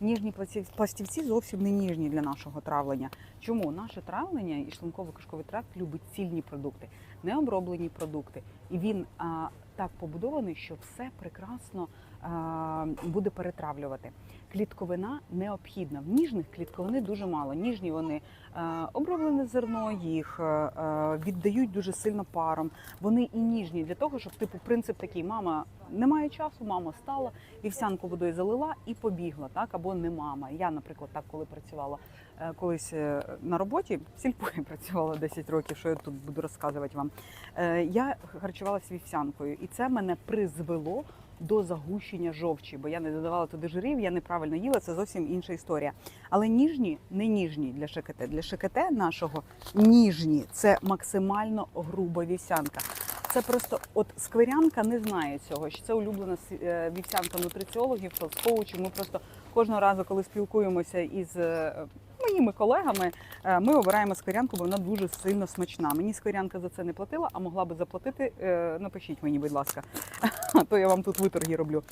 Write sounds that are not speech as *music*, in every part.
ніжні пластів- пластівці зовсім не ніжні для нашого травлення. Чому наше травлення і шлунково-кишковий тракт любить цільні продукти, необроблені продукти, і він а, так побудований, що все прекрасно а, буде перетравлювати. Клітковина необхідна. В ніжних клітковини дуже мало. Ніжні вони е, оброблене зерно, їх е, віддають дуже сильно паром. Вони і ніжні для того, щоб типу принцип такий: мама не має часу, мама стала, вівсянку водою залила і побігла, так або не мама. Я, наприклад, так коли працювала е, колись е, на роботі, в працювала 10 років, що я тут буду розказувати вам. Е, Я харчувалася вівсянкою, і це мене призвело. До загущення жовчі, бо я не додавала туди жирів, я неправильно їла, це зовсім інша історія. Але ніжні не ніжні для ШКТ. Для ШКТ нашого ніжні це максимально груба вівсянка. Це просто от скверянка не знає цього. Що це улюблена е, вівсянка нутриціологів, коучів. Ми просто кожного разу, коли спілкуємося із е, моїми колегами, е, ми обираємо скорянку, бо вона дуже сильно смачна. Мені скорянка за це не платила, а могла би заплатити. Е, Напишіть мені, будь ласка, *laughs* то я вам тут виторги роблю.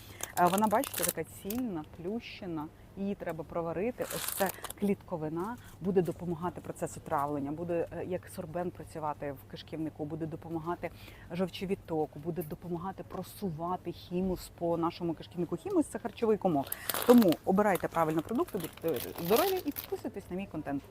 Е, Вона, бачите, така цільна, плющена. Її треба проварити. Ось це клітковина буде допомагати процесу травлення, буде е, як сорбент працювати в кишківнику, буде допомагати жовчовідтоку, буде допомагати просувати хімус по нашому кишківнику. Хімус це харчовий комок. Тому обирайте правильно продукти, будьте здорові і підписуйтесь на мій контент.